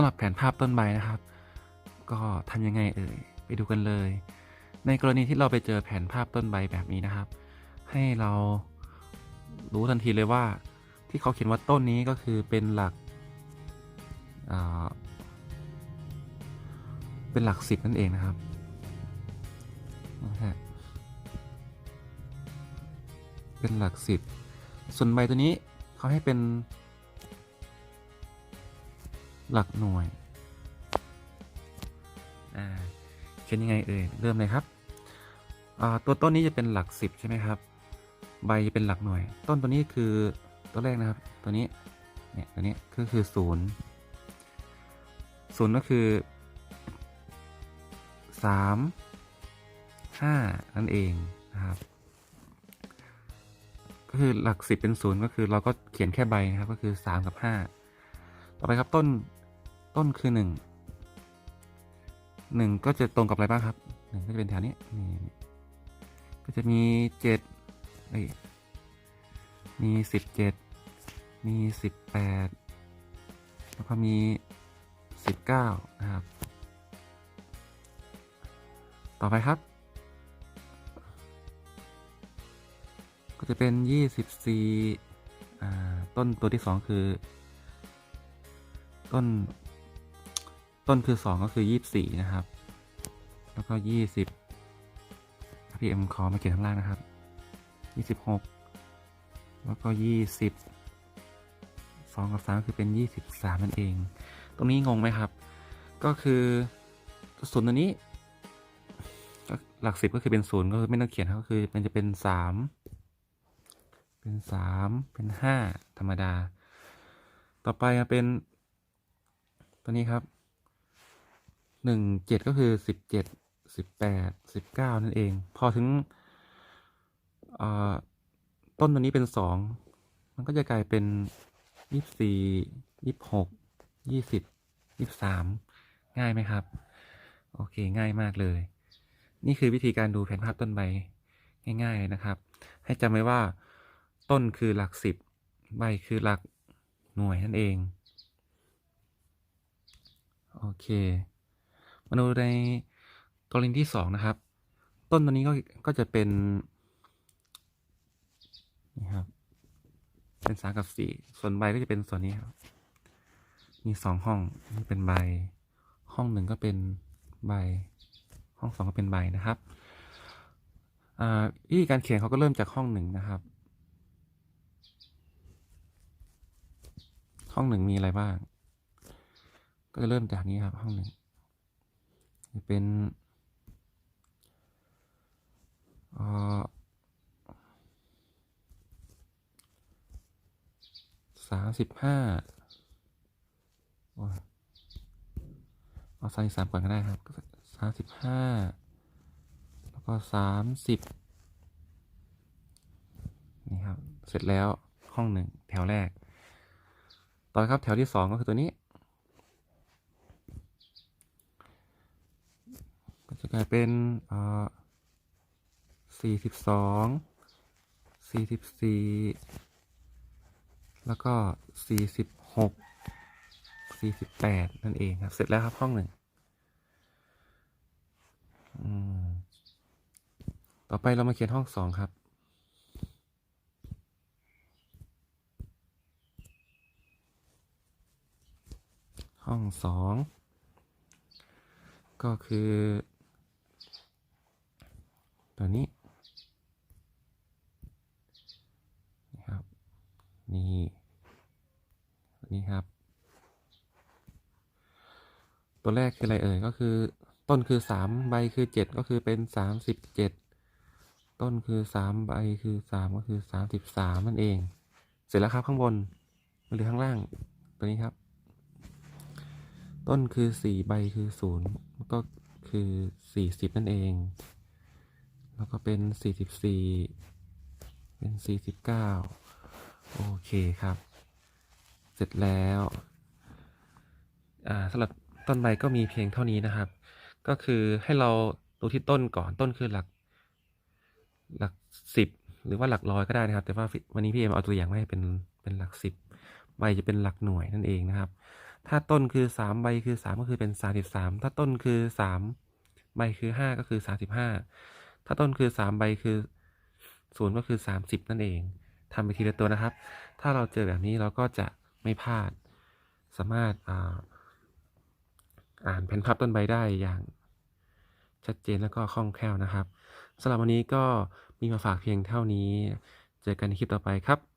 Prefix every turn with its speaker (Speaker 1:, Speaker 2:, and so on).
Speaker 1: ำหรับแผนภาพต้นใบนะครับ ก็ทำยังไงเอ่ยไปดูกันเลย ในกรณีที่เราไปเจอแผนภาพต้นใบแบบนี้นะครับ ให้เรารู้ทันทีเลยว่า ที่เขาเขียนว่าต้นนี้ก็คือเป็นหลักเป็นหลักสิบนั่นเองนะครับเป็นหลักสิบส่วนใบตัวนี้เขาให้เป็น หลักหน่วยเขียนยังไงเอ่ยเริ่มเลยครับตัวต้นนี้จะเป็นหลักสิบใช่ไหมครับ ใบจะเป็นหลักหน่วย ต้นตัวนี้คือตัวแรกนะครับ ตัวนี้เนี่ยตัวนี้ก็คือศูนย์ศูนย์ก็คือสามห้านั่นเองนะครับ ก็คือหลักสิบเป็นศูนย์ก็คือเราก็เขียนแค่ใบนะครับ ก็คือสามกับห้าต่อไปครับต้น ต้นคือหนึ่งหนึ่งก็จะตรงกับอะไรบ้างครับหนึ่งก็จะเป็นแถวนี้นี่ก็จะมีเจ็ดเอ้ยมีสิบเจ็ดมีสิบแปดแล้วก็มีสิบเก้านะครับ ต่อไปครับ ก็จะเป็นยี่สิบสี่อ่าต้นตัวที่สองคือ ต้น ต้นคือสองก็คือยี่สี่นะครับ แล้วก็ยี่สิบพี่เอ็มขอมาเขียนข้างล่างนะครับยี่สิบหกแล้วก็ยี่สิบสองกับสามคือเป็นยี่สิบสามนั่นเอง ตรงนี้งงไหมครับ ก็คือศูนย์ตัวนี้หลักสิบก็คือเป็นศูนย์ก็คือไม่ต้องเขียนก็คือมันจะเป็นสามเป็นสามเป็นห้าธรรมดา ต่อไปเป็น ตัวนี้ครับ หนึ่งเจ็ดก็คือสิบเจ็ดสิบแปดสิบเก้านั่นเอง พอถึงต้นตัวนี้เป็นสองมันก็จะกลายเป็นยี่สี่ยี่หกยี่สิบยี่สามง่ายไหมครับ โอเคง่ายมากเลย นี่คือวิธีการดูแผนภาพต้นใบง่ายๆเลยนะครับ ให้จำไว้ว่าต้นคือหลักสิบใบคือหลักหน่วยนั่นเอง โอเค มาดูในกรณีที่สองนะครับ ต้นตัวนี้ก็ก็จะเป็นนี่ครับเป็นสามกับสี่ส่วนใบก็จะเป็นส่วนนี้ครับ มีสองห้องนี่เป็นใบ ห้องหนึ่งก็เป็นใบ ห้องสองก็เป็นใบนะครับอ่าวิธีการเขียนเขาก็เริ่มจากห้องหนึ่งนะครับ ห้องหนึ่งมีอะไรบ้าง ก็จะเริ่มจากนี้ครับ ห้องหนึ่ง เป็นสามสิบห้าเอาสามสิบสามก่อนก็ได้ครับสามสิบห้าแล้วก็สามสิบนี่ครับ เสร็จแล้วห้องหนึ่งแถวแรก ต่อครับแถวที่สองก็คือตัวนี้ กลายเป็นเอ่อสี่สิบสองสี่สิบสี่แล้วก็สี่สิบหกสี่สิบแปดนั่นเองครับ เสร็จแล้วครับห้องหนึ่งต่อไปเรามาเขียนห้องสองครับ ห้องสองก็คือ ตัวนี้นี่ครับ นี่นี้ครับ ตัวแรกคืออะไรเอ่ยก็คือ ต้นคือสามใบคือเจ็ดก็คือเป็นสามสิบเจ็ดต้นคือสามใบคือสามก็คือสามสิบสามนั่นเอง เสร็จแล้วครับข้างบนหลือข้างล่างตัวนี้ครับ ต้นคือสี่ใบคือศูนย์ก็คือสี่สิบนั่นเอง แล้วก็เป็นสี่สิบสี่เป็นสี่สิบเก้าโอเคครับ เสร็จแล้วอ่าสำหรับต้นใบก็มีเพียงเท่านี้นะครับ ก็คือให้เราดูที่ต้นก่อนต้นคือหลัก หลักสิบหรือว่าหลักร้อยก็ได้นะครับ แต่ว่าวันนี้พี่เอ็มเอาตัวอย่างมาให้เป็นเป็นหลักสิบใบจะเป็นหลักหน่วยนั่นเองนะครับ ถ้าต้นคือสามใบคือสามก็คือเป็นสามสิบสามถ้าต้นคือสามใบคือห้าก็คือสามสิบห้า ถ้าต้นคือสามใบคือศูนย์ก็คือสามสิบนั่นเองทำไปทีละตัวนะครับ ถ้าเราเจอแบบนี้เราก็จะไม่พลาด สามารถอ่าอ่านแผ่นพับต้นใบได้อย่างชัดเจนแล้วก็คล่องแคล่วนะครับสำหรับวันนี้ก็มีมาฝากเพียงเท่านี้ เจอกันในคลิปต่อไปครับ